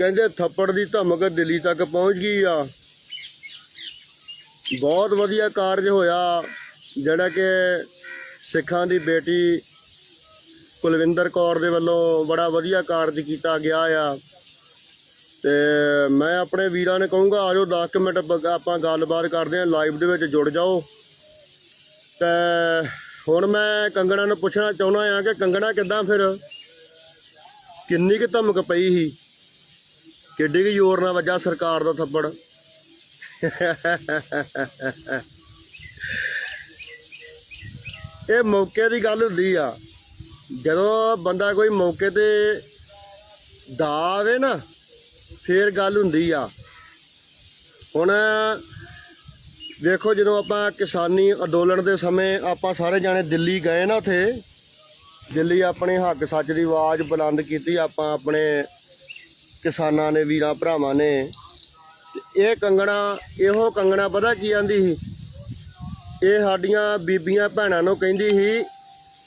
ਕਹਿੰਦੇ ਥੱਪੜ ਦੀ ਧਮਕ ਦਿੱਲੀ ਤੱਕ ਪਹੁੰਚ ਗਈ ਆ। ਬਹੁਤ ਵਧੀਆ ਕਾਰਜ ਹੋਇਆ, ਜਿਹੜਾ ਕਿ ਸਿੱਖਾਂ ਦੀ ਬੇਟੀ ਕੁਲਵਿੰਦਰ ਕੌਰ ਦੇ ਵੱਲੋਂ ਬੜਾ ਵਧੀਆ ਕਾਰਜ ਕੀਤਾ ਗਿਆ ਆ। ਤੇ ਮੈਂ ਆਪਣੇ ਵੀਰਾਂ ਨੇ ਕਹੂੰਗਾ, ਆਜੋ 10 ਕੁ ਮਿੰਟ ਆਪਾਂ ਗੱਲਬਾਤ ਕਰਦੇ ਹਾਂ ਲਾਈਵ ਦੇ ਵਿੱਚ ਜੁੜ ਜਾਓ। ਤੇ ਹੁਣ ਮੈਂ ਕੰਗਣਾ ਨੂੰ ਪੁੱਛਣਾ ਚਾਹੁੰਦਾ ਆ ਕਿ ਕੰਗਣਾ ਕਿੱਦਾਂ ਫਿਰ? ਕਿੰਨੀ ਕੁ ਧਮਕ ਪਈ ਸੀ? ਕਿੱਡੀ ਕੁ ਜ਼ੋਰ ਨਾਲ ਵੱਜਾ ਸਰਕਾਰ ਦਾ ਥੱਪੜ। ਇਹ ਮੌਕੇ ਦੀ ਗੱਲ ਹੁੰਦੀ ਆ, ਜਦੋਂ ਬੰਦਾ ਕੋਈ ਮੌਕੇ ਤੇ ਦਾ ਆਵੇ ਨਾ, ਫੇਰ ਗੱਲ ਹੁੰਦੀ ਆ। ਹੁਣ ਵੇਖੋ ਜਦੋਂ ਆਪਾਂ ਕਿਸਾਨੀ ਅੰਦੋਲਨ ਦੇ ਸਮੇਂ ਆਪਾਂ ਸਾਰੇ ਜਾਣੇ ਦਿੱਲੀ ਗਏ ਨਾ ਉਥੇ, ਦਿੱਲੀ ਆਪਣੇ ਹੱਕ ਸੱਚ ਦੀ ਆਵਾਜ਼ ਬੁਲੰਦ ਕੀਤੀ, ਆਪਾਂ ਆਪਣੇ ਕਿਸਾਨਾਂ ਨੇ, ਵੀਰਾਂ, ਭਰਾਵਾਂ ਨੇ। ਇਹ ਕੰਗਣਾ, ਇਹੋ ਕੰਗਣਾ ਪਤਾ ਕੀ ਆਂਦੀ ਸੀ? ਇਹ ਸਾਡੀਆਂ ਬੀਬੀਆਂ ਭੈਣਾਂ ਨੂੰ ਕਹਿੰਦੀ ਸੀ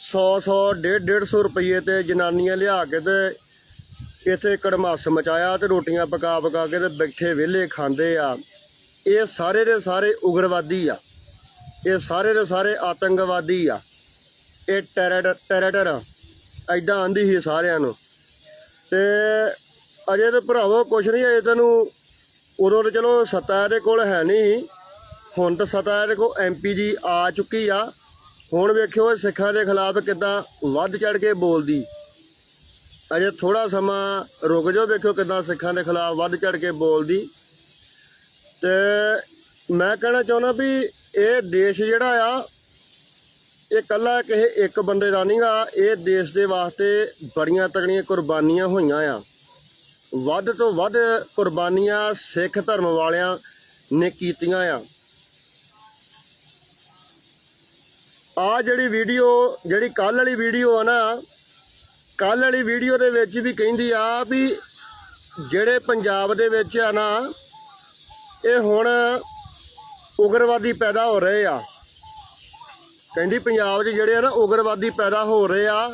100 100 150 150 ਰੁਪਏ ਤੇ ਜਨਾਨੀਆਂ ਲਿਆ ਕੇ ਤੇ ਇੱਥੇ ਕੜਮਾਸ ਮਚਾਇਆ ਤੇ ਰੋਟੀਆਂ ਪਕਾ ਪਕਾ ਕੇ ਤੇ ਬੈਠੇ ਵਿਹਲੇ ਖਾਂਦੇ ਆ। ਇਹ ਸਾਰੇ ਦੇ ਸਾਰੇ ਉਗਰਵਾਦੀ ਆ। ਇਹ ਸਾਰੇ ਦੇ ਸਾਰੇ ਆਤੰਕਵਾਦੀ ਆ। ਇਹ ਟੈਰਰ ਟੈਰਰ ਐਦਾਂ ਆਂਦੀ ਸੀ ਸਾਰਿਆਂ ਨੂੰ। ਤੇ ਅਜੇ ਤੇ ਭਰਾਵੋ, ਕੁਛ ਨਹੀਂ, ਅਜੇ ਤੈਨੂੰ ਉਦੋਂ ਤੇ ਚਲੋ ਸੱਤਾ ਇਹਦੇ ਕੋਲ ਹੈ ਨਹੀਂ। ਹੁਣ ਤਾਂ ਸਤਾ ਇਹਦੇ ਕੋਲ ਐਮਪੀ ਜੀ ਆ ਚੁੱਕੀ ਆ। ਹੁਣ ਵੇਖਿਓ ਇਹ ਸਿੱਖਾਂ ਦੇ ਖਿਲਾਫ ਕਿਦਾਂ ਵੱਧ ਚੜ ਕੇ ਬੋਲਦੀ। ਅਜੇ ਥੋੜਾ ਸਮਾਂ ਰੁਕ ਜਾਓ, ਵੇਖਿਓ ਕਿਦਾਂ ਸਿੱਖਾਂ ਦੇ ਖਿਲਾਫ ਵੱਧ ਚੜ ਕੇ ਬੋਲਦੀ। ਤੇ ਮੈਂ ਕਹਿਣਾ ਚਾਹੁੰਦਾ ਵੀ ਇਹ ਦੇਸ਼ ਜਿਹੜਾ ਆ, ਇਹ ਕੱਲਾ ਕਿਸੇ ਇੱਕ ਬੰਦੇ ਦਾ ਨਹੀਂਗਾ ਇਹ ਦੇਸ਼ ਦੇ ਵਾਸਤੇ ਬੜੀਆਂ ਤਗੜੀਆਂ ਕੁਰਬਾਨੀਆਂ ਹੋਈਆਂ ਆ। ਵੱਧ ਤੋਂ ਵੱਧ ਕੁਰਬਾਨੀਆਂ ਸਿੱਖ ਧਰਮ ਵਾਲਿਆਂ ਨੇ ਕੀਤੀਆਂ ਆ। ਆ ਜਿਹੜੀ ਵੀਡੀਓ, ਜਿਹੜੀ ਕੱਲ ਵਾਲੀ ਵੀਡੀਓ ਆ ਨਾ ਕੱਲ ਵਾਲੀ ਵੀਡੀਓ ਦੇ ਵਿੱਚ ਵੀ ਕਹਿੰਦੀ ਆ ਵੀ ਜਿਹੜੇ ਪੰਜਾਬ ਦੇ ਵਿੱਚ ਆ ਨਾ, ਇਹ ਹੁਣ ਉਗਰਵਾਦੀ ਪੈਦਾ ਹੋ ਰਹੇ ਆ। ਕਹਿੰਦੀ ਪੰਜਾਬ 'ਚ ਜਿਹੜੇ ਆ ਨਾ ਉਗਰਵਾਦੀ ਪੈਦਾ ਹੋ ਰਹੇ ਆ,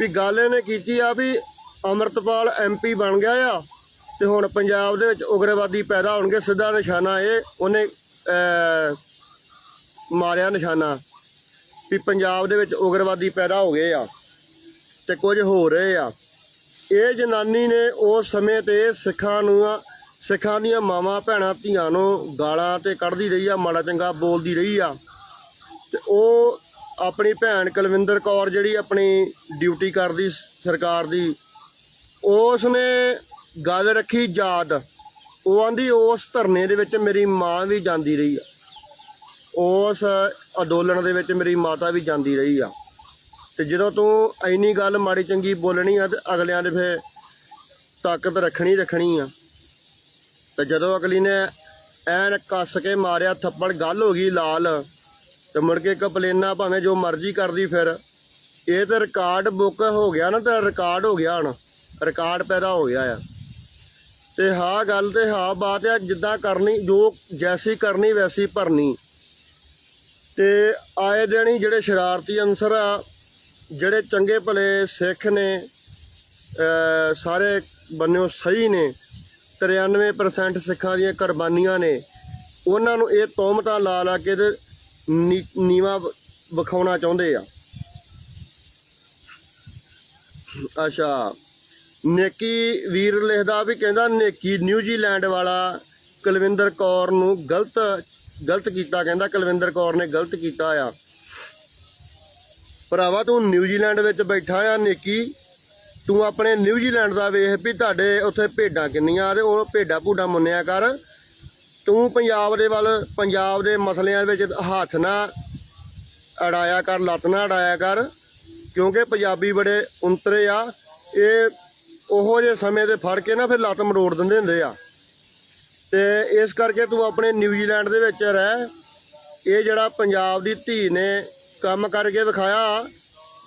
ਵੀ ਗੱਲ ਇਹਨੇ ਕੀਤੀ ਆ ਵੀ ਅਮਰਤਪਾਲ ਐਮਪੀ ਬਣ ਗਿਆ ਆ ਤੇ ਹੁਣ ਪੰਜਾਬ ਦੇ ਵਿੱਚ ਉਗਰਵਾਦੀ ਪੈਦਾ ਹੋਣਗੇ, ਸਿੱਧਾ ਨਿਸ਼ਾਨਾ ਇਹ, ਉਹਨੇ ਮਾਰਿਆ ਨਿਸ਼ਾਨਾ ਵੀ ਪੰਜਾਬ ਦੇ ਵਿੱਚ ਉਗਰਵਾਦੀ ਪੈਦਾ ਹੋ ਗਏ ਆ ਤੇ ਕੁਝ ਹੋ ਰਹੇ ਆ। ਇਹ ਜਨਾਨੀ ਨੇ ਉਸ ਸਮੇਂ ਤੇ ਸਿੱਖਾਂ ਨੂੰ ਸਿੱਖਾਂ ਦੀਆਂ ਮਾਵਾਂ, ਭੈਣਾਂ, ਧੀਆਂ ਨੂੰ ਗਾਲਾਂ ਤੇ ਕੱਢਦੀ ਰਹੀ ਆ, ਮਾੜਾ ਚੰਗਾ ਬੋਲਦੀ ਰਹੀ ਆ। ਤੇ ਉਹ ਆਪਣੀ ਭੈਣ ਕੁਲਵਿੰਦਰ ਕੌਰ ਜਿਹੜੀ ਆਪਣੀ ਡਿਊਟੀ ਕਰਦੀ ਸਰਕਾਰ ਦੀ ਉਸ ਨੇ ਗੱਲ ਰੱਖੀ ਯਾਦ। ਉਹ ਆਂਦੀ, ਉਸ ਧਰਨੇ ਦੇ ਵਿੱਚ ਮੇਰੀ ਮਾਂ ਵੀ ਜਾਂਦੀ ਰਹੀ ਆ। ਉਸ ਅੰਦੋਲਨ ਦੇ ਵਿੱਚ ਮੇਰੀ ਮਾਤਾ ਵੀ ਜਾਂਦੀ ਰਹੀ ਆ। ਤੇ ਜਦੋਂ ਤੂੰ ਐਨੀ ਗੱਲ ਮਾੜੀ ਚੰਗੀ ਬੋਲਣੀ ਆ ਤੇ ਅਗਲਿਆਂ ਦੇ ਫੇ ਤਾਕਤ ਰੱਖਣੀ ਰੱਖਣੀ ਆ। ਤੇ ਜਦੋਂ ਅਗਲੀ ਨੇ ਐਨ ਕੱਸ ਕੇ ਮਾਰਿਆ, ਥੱਪੜ ਗੱਲ ਹੋ ਗਈ ਲਾਲ। ਤੇ ਮੁੜ ਕੇ ਕਪਲੇਨਾ ਭਾਵੇਂ ਜੋ ਮਰਜ਼ੀ ਕਰਦੀ ਫਿਰ। ਇਹ ਤਾਂ ਰਿਕਾਰਡ ਬੁੱਕ ਹੋ ਗਿਆ ਨਾ, ਤਾਂ ਰਿਕਾਰਡ ਹੋ ਗਿਆ ਹੁਣ। ਰਿਕਾਰਡ ਪੈਦਾ ਹੋ ਗਿਆ ਆ। ਤੇ ਹਾਂ ਗੱਲ ਤੇ ਹਾਂ ਬਾਤ ਆ, ਜਿੱਦਾਂ ਕਰਨੀ, ਜੋ ਜੈਸੀ ਕਰਨੀ ਵੈਸੀ ਭਰਨੀ। ਤੇ ਆਏ ਦਿਨ ਹੀ ਜਿਹੜੇ ਸ਼ਰਾਰਤੀ ਅੰਸਰ ਆ, ਜਿਹੜੇ ਚੰਗੇ ਭਲੇ ਸਿੱਖ ਨੇ ਸਾਰੇ ਬੰਨਿਓ ਸਹੀ ਨੇ 93% ਸਿੱਖਾਂ ਦੀਆਂ ਕੁਰਬਾਨੀਆਂ ਨੇ, ਉਹਨਾਂ ਨੂੰ ਇਹ ਤੋਮਤਾਂ ਲਾ ਲਾ ਕੇ ਤੇ ਨੀ- ਨੀਵਾਂ ਵਿਖਾਉਣਾ ਚਾਹੁੰਦੇ ਆ। ਅੱਛਾ। ਨੇਕੀ ਵੀਰ ਲਿਖਦਾ ਵੀ ਕਹਿੰਦਾ ਨੇਕੀ ਨਿਊਜ਼ੀਲੈਂਡ ਵਾਲਾ ਕੁਲਵਿੰਦਰ ਕੌਰ ਨੂੰ ਗਲਤ ਗਲਤ ਕੀਤਾ, ਕਹਿੰਦਾ ਕੁਲਵਿੰਦਰ ਕੌਰ ਨੇ ਗਲਤ ਕੀਤਾ ਆ। ਭਰਾਵਾ, ਤੂੰ ਨਿਊਜ਼ੀਲੈਂਡ ਵਿੱਚ ਬੈਠਾ ਆ, ਨੇਕੀ। ਤੂੰ ਆਪਣੇ ਨਿਊਜ਼ੀਲੈਂਡ ਦਾ ਵੇਖ ਵੀ ਤੁਹਾਡੇ ਉੱਥੇ ਭੇਡਾਂ ਕਿੰਨੀਆਂ ਤੇ ਉਹ ਭੇਡਾਂ ਭੂਡਾਂ ਮੁੰਨਿਆ ਕਰ। ਤੂੰ ਪੰਜਾਬ ਦੇ ਵੱਲ, ਪੰਜਾਬ ਦੇ ਮਸਲਿਆਂ ਵਿੱਚ ਹੱਥ ਨਾ ਅੜਾਇਆ ਕਰ, ਲੱਤ ਨਾ ਅੜਾਇਆ ਕਰ, ਕਿਉਂਕਿ ਪੰਜਾਬੀ ਬੜੇ ਉਂਤਰੇ ਆ। ਇਹ ਉਹੋ ਜਿਹੇ ਸਮੇਂ ਤੇ ਫੜ ਕੇ ਨਾ ਫਿਰ ਲੱਤ ਮਰੋੜ ਦਿੰਦੇ ਹੁੰਦੇ ਆ। ਤੇ ਇਸ ਕਰਕੇ ਤੂੰ ਆਪਣੇ ਨਿਊਜ਼ੀਲੈਂਡ ਦੇ ਵਿੱਚ ਰਹਿ। ਇਹ ਜਿਹੜਾ ਪੰਜਾਬ ਦੀ ਧੀ ਨੇ ਕੰਮ ਕਰਕੇ ਵਿਖਾਇਆ,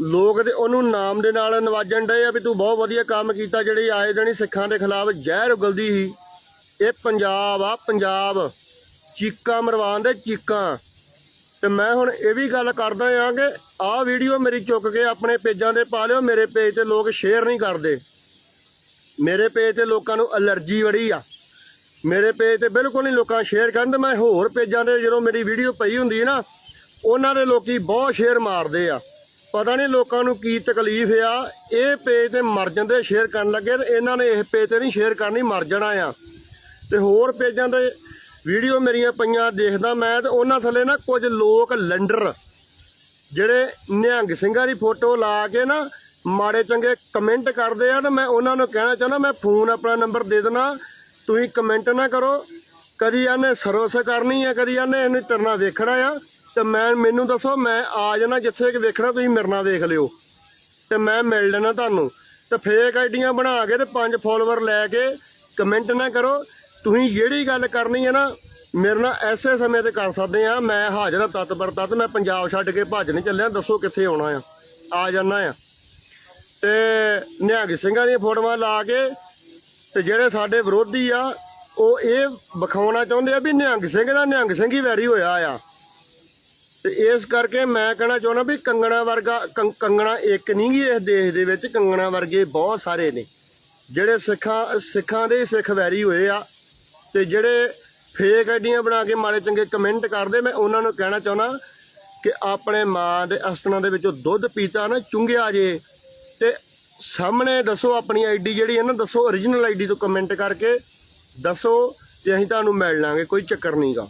ਲੋਕ ਤੇ ਉਹਨੂੰ ਨਾਮ ਦੇ ਨਾਲ ਨਵਾਜਣ ਡਏ ਆ ਵੀ ਤੂੰ ਬਹੁਤ ਵਧੀਆ ਕੰਮ ਕੀਤਾ, ਜਿਹੜੀ ਆਏ ਦਿਨ ਸਿੱਖਾਂ ਦੇ ਖਿਲਾਫ ਜ਼ਹਿਰ ਉਗਲਦੀ ਸੀ। ਇਹ ਪੰਜਾਬ ਆ, ਪੰਜਾਬ ਚੀਕਾਂ ਮਰਵਾਉਣ ਦੇ ਚੀਕਾਂ। ਤੇ ਮੈਂ ਹੁਣ ਇਹ ਵੀ ਗੱਲ ਕਰਦਾ ਆ ਕਿ ਆਹ ਵੀਡੀਓ ਮੇਰੀ ਚੁੱਕ ਕੇ ਆਪਣੇ ਪੇਜਾਂ ਤੇ ਪਾ ਲਿਓ, ਮੇਰੇ ਪੇਜ ਤੇ ਲੋਕ ਸ਼ੇਅਰ ਨਹੀਂ ਕਰਦੇ। ਮੇਰੇ ਪੇਜ ਤੇ ਲੋਕਾਂ ਨੂੰ ਅਲਰਜੀ ਬੜੀ ਆ। ਮੇਰੇ ਪੇਜ ਤੇ ਬਿਲਕੁਲ ਨਹੀਂ ਲੋਕਾਂ ਸ਼ੇਅਰ ਕਰਨ, ਤੇ ਮੈਂ ਹੋਰ ਪੇਜਾਂ ਤੇ ਜਦੋਂ ਮੇਰੀ ਵੀਡੀਓ ਪਈ ਹੁੰਦੀ ਹੈ ਨਾ, ਉਹਨਾਂ ਦੇ ਲੋਕੀ ਬਹੁਤ ਸ਼ੇਅਰ ਮਾਰਦੇ ਆ। ਪਤਾ ਨਹੀਂ ਲੋਕਾਂ ਨੂੰ ਕੀ ਤਕਲੀਫ ਆ। ਇਹ ਪੇਜ ਤੇ ਮਰ ਜਾਂਦੇ ਸ਼ੇਅਰ ਕਰਨ ਲੱਗੇ, ਤੇ ਇਹਨਾਂ ਨੇ ਇਹ ਪੇਜ ਤੇ ਨਹੀਂ ਸ਼ੇਅਰ ਕਰਨੀ, ਮਰ ਜਾਣਾ ਆ। ਤੇ ਹੋਰ ਪੇਜਾਂ ਤੇ ਵੀਡੀਓ ਮੇਰੀਆਂ ਪਈਆਂ, ਦੇਖਦਾ ਮੈਂ, ਤੇ ਉਹਨਾਂ ਥੱਲੇ ਨਾ ਕੁਝ ਲੋਕ ਲੰਡਰ, ਜਿਹੜੇ ਨਿਹੰਗ ਸਿੰਘਾਂ ਦੀ ਫੋਟੋ ਲਾ ਕੇ ਨਾ ਮਾੜੇ ਚੰਗੇ ਕਮੈਂਟ ਕਰਦੇ ਆ ਤੇ ਮੈਂ ਉਹਨਾਂ ਨੂੰ ਕਹਿਣਾ ਚਾਹੁੰਦਾ, ਮੈਂ ਫੋਨ ਆਪਣਾ ਨੰਬਰ ਦੇ ਦੇਣਾ ਤੁਸੀਂ ਕਮੈਂਟ ਨਾ ਕਰੋ। ਕਦੀ ਇਹਨੇ ਸਰਵਿਸ ਕਰਨੀ ਹੈ ਕਦੀ ਇਹਨੇ ਇਹਨੂੰ ਤਰਨਾ ਵੇਖਣਾ ਆ, ਤੇ ਮੈਂ ਮੈਨੂੰ ਦੱਸੋ, ਮੈਂ ਆ ਜਾਣਾ ਜਿੱਥੇ ਕਿ ਵੇਖਣਾ, ਤੁਸੀਂ ਮੇਰੇ ਨਾਲ ਵੇਖ ਲਿਓ। ਤੇ ਮੈਂ ਮਿਲ ਲੈਣਾ ਤੁਹਾਨੂੰ। ਤੇ ਫੇਕ ਆਈਡੀਆਂ ਬਣਾ ਕੇ ਤੇ ਪੰਜ ਫੋਲੋਵਰ ਲੈ ਕੇ ਕਮੈਂਟ ਨਾ ਕਰੋ। ਤੁਸੀਂ ਜਿਹੜੀ ਗੱਲ ਕਰਨੀ ਹੈ ਨਾ, ਮੇਰੇ ਨਾਲ ਐਸੇ ਸਮੇਂ ਤੇ ਕਰ ਸਕਦੇ ਆ। ਮੈਂ ਹਾਜ਼ਰ ਹਾਂ ਤਤਪਰ ਤਤ, ਮੈਂ ਪੰਜਾਬ ਛੱਡ ਕੇ ਭੱਜ ਨਹੀਂ ਚੱਲਿਆ। ਦੱਸੋ ਕਿੱਥੇ ਆਉਣਾ ਆ। ਆ ਜਾਣਾ ਆ। ਤੇ ਨਿਹੰਗ ਸਿੰਘਾਂ ਦੀਆਂ ਫੋਟੋਆਂ ਲਾ ਕੇ ਤੇ ਜਿਹੜੇ ਸਾਡੇ ਵਿਰੋਧੀ ਆ, ਉਹ ਇਹ ਵਿਖਾਉਣਾ ਚਾਹੁੰਦੇ ਆ ਵੀ ਨਿਹੰਗ ਸਿੰਘ ਦਾ ਨਿਹੰਗ ਸਿੰਘ ਹੀ ਵੈਰੀ ਹੋਇਆ ਆ। ਤੇ ਇਸ ਕਰਕੇ ਮੈਂ ਕਹਿਣਾ ਚਾਹੁੰਦਾ ਵੀ ਕੰਗਣਾ ਵਰਗਾ ਕੰਗਣਾ ਇੱਕ ਨਹੀਂ ਗੀ ਇਸ ਦੇਸ਼ ਦੇ ਵਿੱਚ, ਕੰਗਣਾ ਵਰਗੇ ਬਹੁਤ ਸਾਰੇ ਨੇ। ਜਿਹੜੇ ਸਿੱਖਾਂ ਸਿੱਖਾਂ ਦੇ ਹੀ ਸਿੱਖ ਵੈਰੀ ਹੋਏ ਆ, ਤੇ ਜਿਹੜੇ ਫੇਕ ਆਈਡੀਆਂ ਬਣਾ ਕੇ ਮਾੜੇ ਚੰਗੇ ਕਮੈਂਟ ਕਰਦੇ, ਮੈਂ ਉਹਨਾਂ ਨੂੰ ਕਹਿਣਾ ਚਾਹੁੰਦਾ ਕਿ ਆਪਣੇ ਮਾਂ ਦੇ ਅਸਤਨਾਂ ਦੇ ਵਿੱਚੋਂ ਦੁੱਧ ਪੀਤਾ ਨਾ, ਚੁੰਗਿਆ ਜੇ ਤੇ ਸਾਹਮਣੇ ਦੱਸੋ ਆਪਣੀ ਆਈਡੀ ਜਿਹੜੀ ਹੈ ਨਾ, ਦੱਸੋ origignal ਆਈਡੀ ਤੋਂ ਕਮੈਂਟ ਕਰਕੇ ਦੱਸੋ ਤੇ ਅਸੀਂ ਤੁਹਾਨੂੰ ਮਿਲ ਲਾਂਗੇ, ਕੋਈ ਚੱਕਰ ਨਹੀਂਗਾ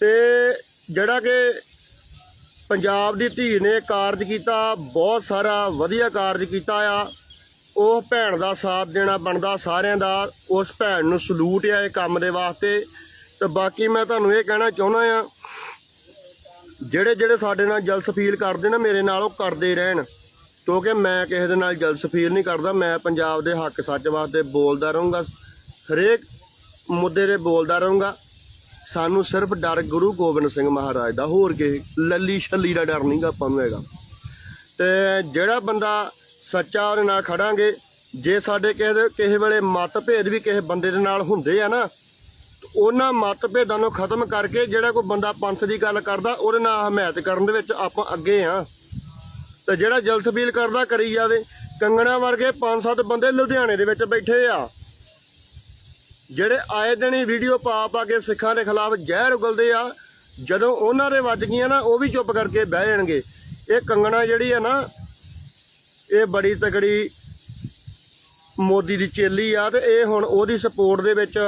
ਤੇ ਜਿਹੜਾ ਕਿ ਪੰਜਾਬ ਦੀ ਧੀ ਨੇ ਕਾਰਜ ਕੀਤਾ, ਬਹੁਤ ਸਾਰਾ ਵਧੀਆ ਕਾਰਜ ਕੀਤਾ ਆ। ਉਹ ਭੈਣ ਦਾ ਸਾਥ ਦੇਣਾ ਬਣਦਾ ਸਾਰਿਆਂ ਦਾ, ਉਸ ਭੈਣ ਨੂੰ ਸਲੂਟ ਆ ਇਹ ਕੰਮ ਦੇ ਵਾਸਤੇ। ਤੇ ਬਾਕੀ ਮੈਂ ਤੁਹਾਨੂੰ ਇਹ ਕਹਿਣਾ ਚਾਹੁੰਦਾ ਆ ਜਿਹੜੇ ਜਿਹੜੇ ਸਾਡੇ ਨਾਲ ਜਲਸ ਫੀਲ ਕਰਦੇ ਨਾ, ਮੇਰੇ ਨਾਲ ਉਹ ਕਰਦੇ ਰਹਿਣ। ਕਿਉਂਕਿ ਮੈਂ ਕਿਸੇ ਦੇ ਨਾਲ ਜਲਸ ਫੀਲ ਨਹੀਂ ਕਰਦਾ, ਮੈਂ ਪੰਜਾਬ ਦੇ ਹੱਕ ਸੱਚ ਵਾਸਤੇ ਬੋਲਦਾ ਰਹੂੰਗਾ, ਹਰੇਕ ਮੁੱਦੇ ਤੇ ਬੋਲਦਾ ਰਹੂੰਗਾ। ਸਾਨੂੰ ਸਿਰਫ ਡਰ ਗੁਰੂ ਗੋਬਿੰਦ ਸਿੰਘ ਮਹਾਰਾਜ ਦਾ, ਹੋਰ ਕਿਸੇ, ਲੱਲੀ ਛੱਲੀ ਦਾ ਡਰ ਨਹੀਂਗਾ ਆਪਾਂ ਨੂੰ ਹੈਗਾ। ਤੇ ਜਿਹੜਾ ਬੰਦਾ ਸੱਚਾ ਉਹਦੇ ਨਾਲ ਖੜਾਂਗੇ, ਜੇ ਸਾਡੇ ਕਿਸੇ ਦੇ ਕਿਸੇ ਵੇਲੇ ਮਤਭੇਦ ਵੀ ਕਿਸੇ ਬੰਦੇ ਦੇ ਨਾਲ ਹੁੰਦੇ ਆ ਨਾ ਉਹਨਾਂ ਮਤਭੇਦਾਂ ਨੂੰ ਖਤਮ ਕਰਕੇ ਜਿਹੜਾ ਕੋਈ ਬੰਦਾ ਪੰਥ ਦੀ ਗੱਲ ਕਰਦਾ, ਉਹਦੇ ਨਾਲ ਹਮਾਇਤ ਕਰਨ ਦੇ ਵਿੱਚ ਆਪਾਂ ਅੱਗੇ ਆ। ਤੇ ਜਿਹੜਾ ਜਲਸਬੀਲ ਕਰਦਾ ਕਰੀ ਜਾਵੇ। ਕੰਗਣਾ ਵਰਗੇ ਪੰਜ ਸੱਤ ਬੰਦੇ ਲੁਧਿਆਣੇ ਦੇ ਵਿੱਚ ਬੈਠੇ ਆ। ਜਿਹੜੇ ਆਏ ਦਿਨ ਹੀ ਵੀਡੀਓ ਪਾ ਪਾ ਕੇ ਸਿੱਖਾਂ ਦੇ ਖਿਲਾਫ ਜ਼ਹਿਰ ਉਗਲਦੇ ਆ, ਜਦੋਂ ਉਹਨਾਂ ਦੇ ਵੱਜ ਗਈਆਂ ਨਾ, ਉਹ ਵੀ ਚੁੱਪ ਕਰਕੇ ਬਹਿ ਜਾਣਗੇ। ਇਹ ਕੰਗਣਾ ਜਿਹੜੀ ਆ ਨਾ, ਇਹ ਬੜੀ ਤਕੜੀ ਮੋਦੀ ਦੀ ਚੇਲੀ ਆ ਤੇ ਇਹ ਹੁਣ ਉਹਦੀ ਸਪੋਰਟ ਦੇ ਵਿੱਚ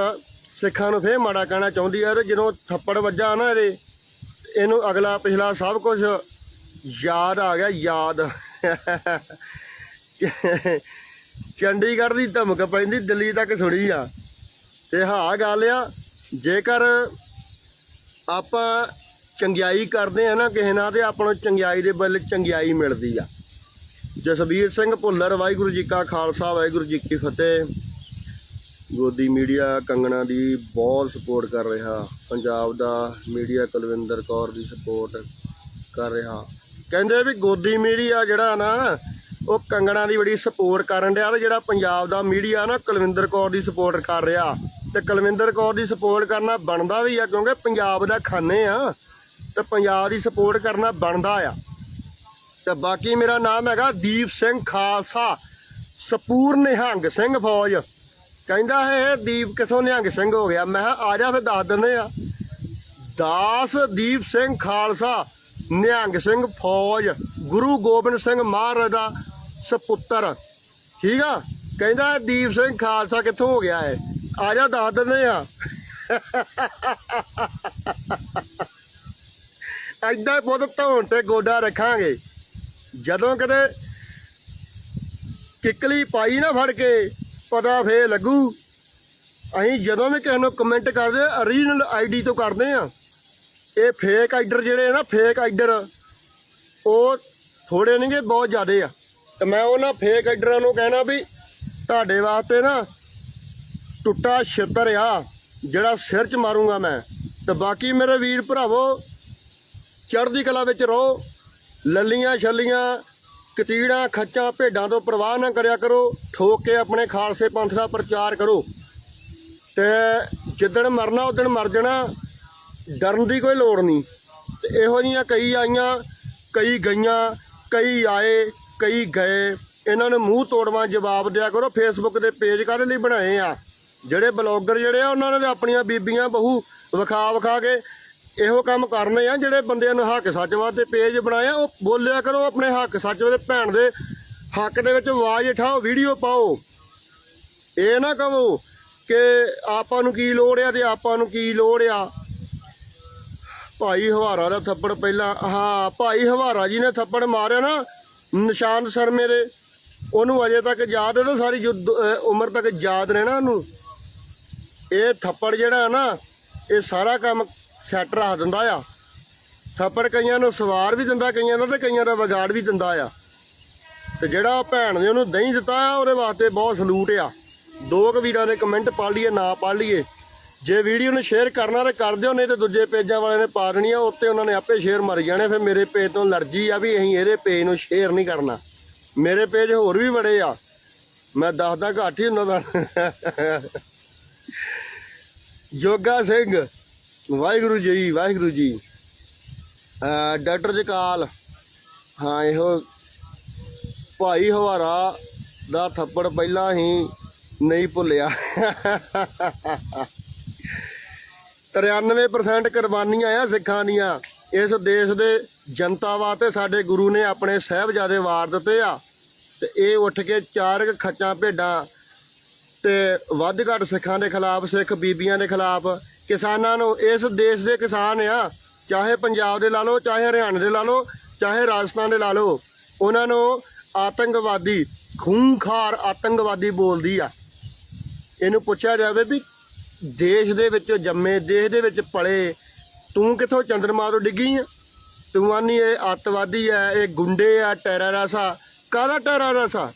ਸਿੱਖਾਂ ਨੂੰ ਫੇਰ ਮਾੜਾ ਕਹਿਣਾ ਚਾਹੁੰਦੀ ਆ ਤੇ ਜਦੋਂ ਥੱਪੜ ਵੱਜਾ ਨਾ ਇਹਦੇ, ਇਹਨੂੰ ਅਗਲਾ ਪਿਛਲਾ ਸਭ ਕੁਝ ਯਾਦ ਆ ਗਿਆ, ਯਾਦ। ਚੰਡੀਗੜ੍ਹ ਦੀ ਧਮਕ ਪੈਂਦੀ, ਦਿੱਲੀ ਤੱਕ ਸੁਣੀ ਆ। ਤੇ ਹਾਂ, ਗੱਲ ਆ, ਜੇਕਰ ਆਪਾਂ ਚੰਗਿਆਈ ਕਰਦੇ ਆ ਨਾ ਕਿਸੇ ਨਾਲ, ਤੇ ਆਪਾਂ ਨੂੰ ਚੰਗਿਆਈ ਦੇ ਬਦਲੇ ਚੰਗਿਆਈ ਮਿਲਦੀ ਆ। ਜਸਬੀਰ ਸਿੰਘ ਭੁੱਲਰ, ਵਾਹਿਗੁਰੂ ਜੀ ਕਾ ਖਾਲਸਾ, ਵਾਹਿਗੁਰੂ ਜੀ ਕੀ ਫਤਿਹ। ਗੋਦੀ ਮੀਡੀਆ ਕੰਗਣਾ ਦੀ ਬਹੁਤ ਸਪੋਰਟ ਕਰ ਰਿਹਾ। ਪੰਜਾਬ ਦਾ ਮੀਡੀਆ ਕੁਲਵਿੰਦਰ ਕੌਰ ਦੀ ਸਪੋਰਟ ਕਰ ਰਿਹਾ। ਕਹਿੰਦੇ ਵੀ ਗੋਦੀ ਮੀਡੀਆ ਜਿਹੜਾ ਨਾ, ਉਹ ਕੰਗਣਾ ਦੀ ਬੜੀ ਸਪੋਰਟ ਕਰਨ ਡਿਆ ਤੇ ਜਿਹੜਾ ਪੰਜਾਬ ਦਾ ਮੀਡੀਆ ਨਾ ਕੁਲਵਿੰਦਰ ਕੌਰ ਦੀ ਸਪੋਰਟ ਕਰ ਰਿਹਾ। ਤੇ ਕੁਲਵਿੰਦਰ ਕੌਰ ਦੀ ਸਪੋਰਟ ਕਰਨਾ ਬਣਦਾ ਵੀ ਆ, ਕਿਉਂਕਿ ਪੰਜਾਬ ਦਾ ਖਾਨੇ ਆ, ਤੇ ਪੰਜਾਬ ਦੀ ਸਪੋਰਟ ਕਰਨਾ ਬਣਦਾ ਆ। ਤੇ ਬਾਕੀ ਮੇਰਾ ਨਾਮ ਹੈਗਾ ਦੀਪ ਸਿੰਘ ਖਾਲਸਾ ਸਪੂਰ ਨਿਹੰਗ ਸਿੰਘ ਫੌਜ। ਕਹਿੰਦਾ ਹੈ, ਇਹ ਦੀਪ ਕਿਥੋਂ ਨਿਹੰਗ ਸਿੰਘ ਹੋ ਗਿਆ? ਮੈਂ ਕਿਹਾ, ਆ ਜਾ ਫਿਰ ਦੱਸ ਦਿੰਦੇ ਆ। ਦਾਸ ਦੀਪ ਸਿੰਘ ਖਾਲਸਾ। ਨਿਹੰਗ ਸਿੰਘ ਫੌਜ, ਗੁਰੂ ਗੋਬਿੰਦ ਸਿੰਘ ਮਹਾਰਾਜ ਦਾ ਸਪੁੱਤਰ। ਠੀਕ ਆ? ਕਹਿੰਦਾ ਦੀਪ ਸਿੰਘ ਖਾਲਸਾ ਕਿੱਥੋਂ ਹੋ ਗਿਆ ਹੈ ਆ ਜਾ ਦੱਸ ਦਿੰਦੇ ਆ। ਐਦਾਂ ਬੁੱਧ ਧੌਣ ਤੇ ਗੋਡਾ ਰੱਖਾਂਗੇ। ਜਦੋਂ ਕਦੇ ਕਿੱਕਲੀ ਪਾਈ ਨਾ ਫੜ ਕੇ, ਪਤਾ ਫੇਰ ਲੱਗੂ। ਅਸੀਂ ਜਦੋਂ ਵੀ ਕਿਸੇ ਨੂੰ ਕਮੈਂਟ ਕਰਦੇ ਆ ਓਰੀਜਨਲ ਆਈਡੀ ਤੋਂ ਕਰਦੇ ਆ। ਇਹ ਫੇਕ ਆਈਡਰ ਜਿਹੜੇ ਆ ਨਾ ਫੇਕ ਆਈਡਰ ਉਹ ਥੋੜੇ ਨਹੀਂਗੇ ਬਹੁਤ ਜ਼ਿਆਦੇ ਆ। ਤੇ ਮੈਂ ਉਹਨਾਂ ਫੇਕ ਆਈਡਰਾਂ ਨੂੰ ਕਹਿਣਾ ਵੀ ਤੁਹਾਡੇ ਵਾਸਤੇ ਨਾ ਟੁੱਟਾ ਛਿੱਤਰ ਆ, ਜਿਹੜਾ ਸਿਰ 'ਚ ਮਾਰੂੰਗਾ ਮੈਂ। ਤੇ ਬਾਕੀ ਮੇਰੇ ਵੀਰ ਭਰਾਵੋ, ਚੜ੍ਹਦੀ ਕਲਾ ਵਿੱਚ ਰਹੋ। ਲੱਲੀਆਂ ਛੱਲੀਆਂ, ਕਤੀੜਾਂ, ਖੱਚਾਂ, ਭੇਡਾਂ ਤੋਂ ਪ੍ਰਵਾਹ ਨਾ ਕਰਿਆ ਕਰੋ। ਠੋਕ ਕੇ ਆਪਣੇ ਖਾਲਸੇ ਪੰਥ ਦਾ ਪ੍ਰਚਾਰ ਕਰੋ। ਤੇ ਜਿੱਦਣ ਮਰਨਾ, ਉਦਣ ਮਰ ਜਾਣਾ। ਡਰਨ ਦੀ ਕੋਈ ਲੋੜ ਨਹੀਂ। ਤੇ ਇਹੋ ਜੀਆਂ ਕਈ ਆਈਆਂ, ਕਈ ਗਈਆਂ, ਕਈ ਆਏ, ਕਈ ਗਏ। ਇਹਨਾਂ ਨੂੰ ਮੂੰਹ ਤੋੜਵਾ ਜਵਾਬ ਦਿਆ ਕਰੋ ਫੇਸਬੁੱਕ ਦੇ ਪੇਜ ਕਾਹਦੇ ਲਈ ਬਣਾਏ ਆ? ਜਿਹੜੇ ਬਲੌਗਰ ਜਿਹੜੇ ਆ, ਉਹਨਾਂ ਨੇ ਆਪਣੀਆਂ ਬੀਬੀਆਂ, ਬਹੂ ਵਿਖਾ ਵਿਖਾ ਕੇ ਇਹੋ ਕੰਮ ਕਰਨੇ ਆ, ਜਿਹੜੇ ਬੰਦਿਆਂ ਨੂੰ ਹੱਕ ਸੱਚ ਵਾਸਤੇ ਪੇਜ ਬਣਾਏ ਆ, ਉਹ ਬੋਲਿਆ ਕਰੋ ਆਪਣੇ ਹੱਕ ਸੱਚ ਵਾਲੇ ਭੈਣ ਦੇ ਹੱਕ ਦੇ ਵਿੱਚ ਆਵਾਜ਼ ਉਠਾਓ ਵੀਡੀਓ ਪਾਓ। ਇਹ ਨਾ ਕਹੋ ਕਿ ਆਪਾਂ ਨੂੰ ਕੀ ਲੋੜ ਆ ਤੇ ਆਪਾਂ ਨੂੰ ਕੀ ਲੋੜ ਆ? ਭਾਈ ਹਵਾਰਾ ਦਾ ਥੱਪੜ ਪਹਿਲਾਂ ਹਾਂ ਭਾਈ ਹਵਾਰਾ ਜੀ ਨੇ ਥੱਪੜ ਮਾਰਿਆ ਨਾ, ਨਿਸ਼ਾਨ ਸ਼ਰਮੇ ਦੇ। ਉਹਨੂੰ ਅਜੇ ਤੱਕ ਯਾਦ ਹੈ ਤੇ ਸਾਰੀ ਉਮਰ ਤੱਕ ਯਾਦ ਰਹਿਣਾ ਉਹਨੂੰ। ਇਹ ਥੱਪੜ ਜਿਹੜਾ ਹੈ ਨਾ, ਇਹ ਸਾਰਾ ਕੰਮ ਸੈੱਟ ਰੱਖ ਦਿੰਦਾ ਆ। ਥੱਪੜ ਕਈਆਂ ਨੂੰ ਸਵਾਰ ਵੀ ਦਿੰਦਾ, ਕਈਆਂ ਦਾ ਤੇ ਕਈਆਂ ਦਾ ਵਿਗਾੜ ਵੀ ਦਿੰਦਾ ਆ। ਤੇ ਜਿਹੜਾ ਭੈਣ ਨੇ ਉਹਨੂੰ ਦਹੀਂ ਦਿੱਤਾ ਉਹਦੇ ਵਾਸਤੇ ਬਹੁਤ ਸਲੂਟ ਆ। ਦੋ ਕੁ ਵੀਰਾਂ ਨੇ ਕਮੈਂਟ ਪੜ ਲਈਏ, ਨਾ ਪੜ ਲਈਏ। ਜੇ ਵੀਡੀਓ ਨੂੰ ਸ਼ੇਅਰ ਕਰਨਾ ਤੇ ਕਰ ਦਿਓ, ਨਹੀਂ ਤੇ ਦੂਜੇ ਪੇਜਾਂ ਵਾਲਿਆਂ ਨੇ ਪਾ ਦੇਣੀ ਆ, ਉੱਤੇ ਉਹਨਾਂ ਨੇ ਆਪੇ ਸ਼ੇਅਰ ਮਾਰੀ ਜਾਣੇ, ਫਿਰ ਮੇਰੇ ਪੇਜ ਤੋਂ ਅਲਰਜੀ ਆ ਵੀ ਅਸੀਂ ਇਹਦੇ ਪੇਜ ਨੂੰ ਸ਼ੇਅਰ ਨਹੀਂ ਕਰਨਾ। ਮੇਰੇ ਪੇਜ ਹੋਰ ਵੀ ਬੜੇ ਆ। ਮੈਂ ਦੱਸਦਾ ਘੱਟ ਹੀ ਉਹਨਾਂ ਦਾ। ਜੋਗਾ ਸਿੰਘ, ਵਾਹਿਗੁਰੂ ਜੀ ਵਾਹਿਗੁਰੂ ਜੀ। ਡਾਕਟਰ ਜਕਾਲ, ਹਾਂ, ਇਹੋ ਭਾਈ ਹਵਾਰਾ ਦਾ ਥੱਪੜ ਪਹਿਲਾਂ ਹੀ ਨਹੀਂ ਭੁੱਲਿਆ। 93% ਕੁਰਬਾਨੀਆਂ ਆ ਸਿੱਖਾਂ ਦੀਆਂ। ਇਸ ਦੇਸ਼ ਦੇ ਜਨਤਾ ਵਾਸਤੇ ਸਾਡੇ ਗੁਰੂ ਨੇ ਆਪਣੇ ਸਹਿਬਜ਼ਾਦੇ ਵਾਰ ਦਿੱਤੇ ਆ। ਤੇ ਇਹ ਉੱਠ ਕੇ ਚਾਰ ਕੁ ਖੱਚਾਂ ਭੇਡਾਂ ਤੇ ਵੱਧ ਘੱਟ ਸਿੱਖਾਂ ਦੇ ਖਿਲਾਫ, ਸਿੱਖ ਬੀਬੀਆਂ ਦੇ ਖਿਲਾਫ, ਕਿਸਾਨਾਂ ਨੂੰ ਇਸ ਦੇਸ਼ ਦੇ ਕਿਸਾਨ ਆ। ਚਾਹੇ ਪੰਜਾਬ ਦੇ ਲਾ ਲਓ, ਚਾਹੇ ਹਰਿਆਣਾ ਦੇ ਲਾ ਲਓ, ਚਾਹੇ ਰਾਜਸਥਾਨ ਦੇ ਲਾ ਲਓ, ਉਹਨਾਂ ਨੂੰ ਆਤੰਕਵਾਦੀ ਖੂਨਖਾਰ ਆਤੰਕਵਾਦੀ ਬੋਲਦੀ ਆ। ਇਹਨੂੰ ਪੁੱਛਿਆ ਜਾਵੇ ਵੀ ਦੇਸ਼ ਦੇ ਵਿੱਚ ਜੰਮੇ, ਦੇਸ਼ ਦੇ ਵਿੱਚ ਪਲੇ, ਤੂੰ ਕਿੱਥੋਂ ਚੰਦਰਮਾ ਤੋਂ ਡਿੱਗੀ ਆ? ਤੂੰ ਆਨੀ ਇਹ ਅੱਤਵਾਦੀ ਆ ਇਹ ਗੁੰਡੇ ਆ ਟੈਰਰਿਸਟ ਆ ਕਾਹਦਾ ਟੈਰਰਿਸਟ ਆ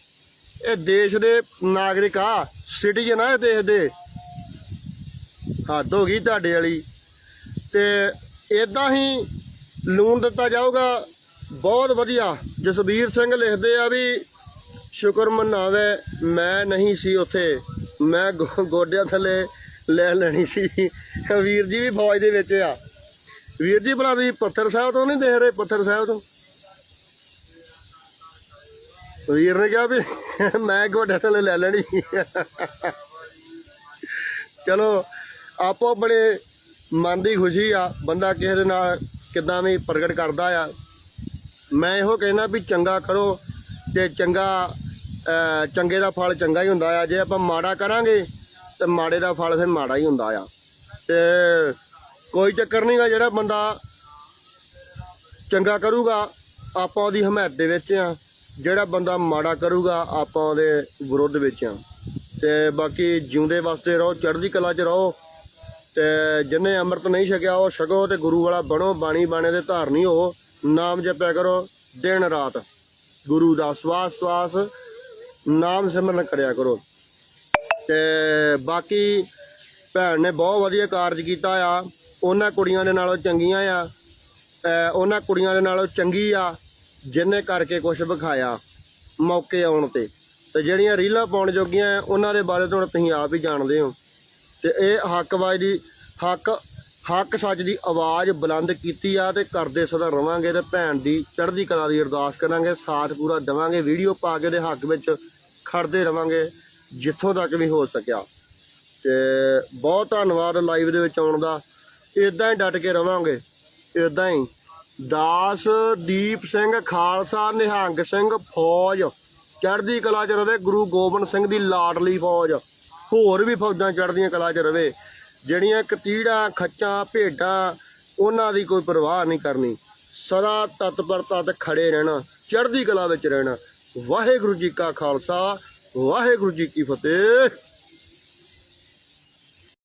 ਇਹ ਦੇਸ਼ ਦੇ ਨਾਗਰਿਕ ਆ, ਸਿਟੀਜ਼ਨ ਆ ਇਹ ਦੇਸ਼ ਦੇ। ਹੱਦ ਹੋ ਗਈ ਤੁਹਾਡੇ ਵਾਲੀ। ਤੇ ਇਦਾਂ ਹੀ ਲੂਣ ਦਿੱਤਾ ਜਾਊਗਾ। ਬਹੁਤ ਵਧੀਆ। ਜਸਬੀਰ ਸਿੰਘ ਲਿਖਦੇ ਆ ਵੀ ਸ਼ੁਕਰ ਮਨਾਵੇ, ਮੈਂ ਨਹੀਂ ਸੀ ਉੱਥੇ। ਮੈਂ ਗੋ- ਗੋਡਿਆਂ ਥੱਲੇ ਲੈ ਲੈਣੀ ਸੀ। ਵੀਰ ਜੀ ਵੀ ਫੌਜ ਦੇ ਵਿੱਚ ਆ। ਵੀਰ ਜੀ ਭਲਾ ਤੁਸੀਂ ਪੱਥਰ ਸਾਹਿਬ ਤੋਂ ਨਹੀਂ ਦੇਖ ਰਹੇ? ਪੱਥਰ ਸਾਹਿਬ ਤੋਂ? ਵੀਰ ਨੇ ਕਿਹਾ ਵੀ ਮੈਂ ਗੋਡਿਆਂ ਥੱਲੇ ਲੈ ਲੈਣੀ। ਚਲੋ, ਆਪੋ ਆਪਣੇ ਮਨ ਦੀ ਖੁਸ਼ੀ ਆ। ਬੰਦਾ ਕਿਸੇ ਦੇ ਨਾਲ ਕਿਦਾਂ ਵੀ ਪ੍ਰਗਟ ਕਰਦਾ ਆ। ਮੈਂ ਇਹੋ ਕਹਿਣਾ ਵੀ ਚੰਗਾ ਕਰੋ ਤੇ ਚੰਗਾ ਚੰਗੇ ਦਾ ਫਲ ਚੰਗਾ ਹੀ ਹੁੰਦਾ ਆ। ਜੇ ਆਪਾਂ ਮਾੜਾ ਕਰਾਂਗੇ ਤੇ ਮਾੜੇ ਦਾ ਫਲ ਫਿਰ ਮਾੜਾ ਹੀ ਹੁੰਦਾ ਆ। ਤੇ ਕੋਈ ਚੱਕਰ ਨਹੀਂਗਾ ਜਿਹੜਾ ਬੰਦਾ ਚੰਗਾ ਕਰੂਗਾ, ਆਪਾਂ ਉਹਦੀ ਹਮਾਇਤ ਦੇ ਵਿੱਚ ਆ। ਜਿਹੜਾ ਬੰਦਾ ਮਾੜਾ ਕਰੂਗਾ, ਆਪਾਂ ਉਹਦੇ ਵਿਰੁੱਧ ਵਿੱਚ ਆ। ਤੇ ਬਾਕੀ ਜਿਉਂਦੇ ਵਾਸਤੇ ਰਹੋ, ਚੜ੍ਹਦੀ ਕਲਾ 'ਚ ਰਹੋ। ਤੇ ਜਿਹਨੇ ਅੰਮ੍ਰਿਤ ਨਹੀਂ ਛਕਿਆ, ਉਹ ਛਕੋ ਤੇ ਗੁਰੂ ਵਾਲਾ ਬਣੋ, ਬਾਣੀ ਬਾਣੇ ਦੇ ਧਾਰਨੀ ਹੋ। ਨਾਮ ਜਪਿਆ ਕਰੋ, ਦਿਨ ਰਾਤ। ਗੁਰੂ ਦਾ ਸਵਾਸ ਸਵਾਸ ਨਾਮ ਸਿਮਰਨ ਕਰਿਆ ਕਰੋ। ਤੇ ਬਾਕੀ ਭੈਣ ਨੇ ਬਹੁਤ ਵਧੀਆ ਕਾਰਜ ਕੀਤਾ ਆ। ਉਹਨਾਂ ਕੁੜੀਆਂ ਦੇ ਨਾਲੋਂ ਚੰਗੀਆਂ ਆ ਉਹਨਾਂ ਕੁੜੀਆਂ ਦੇ ਨਾਲੋਂ ਚੰਗੀ ਆ ਜਿਨੇ ਕਰਕੇ ਕੁਝ ਵਿਖਾਇਆ ਮੌਕੇ ਆਉਣ ਤੇ। ਤੇ ਜਿਹੜੀਆਂ ਰੀਲਾਂ ਪਾਉਣ ਜੋਗੀਆਂ ਉਹਨਾਂ ਦੇ ਬਾਰੇ ਤਾਂ ਤੁਸੀਂ ਆਪ ਹੀ ਜਾਣਦੇ ਹੋ। ਤੇ ਇਹ ਹੱਕਵਾਜ ਦੀ ਹੱਕ ਹੱਕ ਸੱਚ ਦੀ ਆਵਾਜ਼ ਬੁਲੰਦ ਕੀਤੀ ਆ ਤੇ ਕਰਦੇ ਸਦਾ ਰਵਾਂਗੇ ਤੇ ਭੈਣ ਦੀ ਚੜ੍ਹਦੀ ਕਲਾ ਦੀ ਅਰਦਾਸ ਕਰਾਂਗੇ। ਸਾਥ ਪੂਰਾ ਦੇਵਾਂਗੇ। ਵੀਡੀਓ ਪਾ ਕੇ ਦੇ ਹੱਕ ਵਿੱਚ ਖੜਦੇ ਰਵਾਂਗੇ। ਜਿੱਥੋਂ ਤੱਕ ਵੀ ਹੋ ਸਕਿਆ। ਤੇ ਬਹੁਤ ਧੰਨਵਾਦ ਲਾਈਵ ਦੇ ਵਿੱਚ ਆਉਣ ਦਾ। ਇਦਾਂ ਹੀ ਡਟ ਕੇ ਰਵਾਂਗੇ। ਇਦਾਂ ਹੀ। ਦਾਸ ਦੀਪ ਸਿੰਘ ਖਾਲਸਾ, ਨਿਹੰਗ ਸਿੰਘ ਫੌਜ। ਚੜ੍ਹਦੀ ਕਲਾ 'ਚ ਰਵੇ ਗੁਰੂ ਗੋਬਿੰਦ ਸਿੰਘ ਦੀ ਲਾਡਲੀ ਫੌਜ। ਹੋਰ ਵੀ ਫੌਜਾਂ ਚੜ੍ਹਦੀਆਂ ਕਲਾ 'ਚ ਰਵੇ। ਜਿਹੜੀਆਂ ਕਤੀੜਾਂ, ਖੱਚਾਂ, ਭੇਡਾਂ, ਉਹਨਾਂ ਦੀ ਕੋਈ ਪਰਵਾਹ ਨਹੀਂ ਕਰਨੀ। ਸਦਾ ਤਤਪਰਤਾ ਤੇ ਖੜੇ ਰਹਿਣਾ, ਚੜ੍ਹਦੀ ਕਲਾ ਵਿੱਚ ਰਹਿਣਾ। ਵਾਹਿਗੁਰੂ ਜੀ ਕਾ ਖਾਲਸਾ ਵਾਹਿਗੁਰੂ ਜੀ ਕੀ ਫਤਿਹ।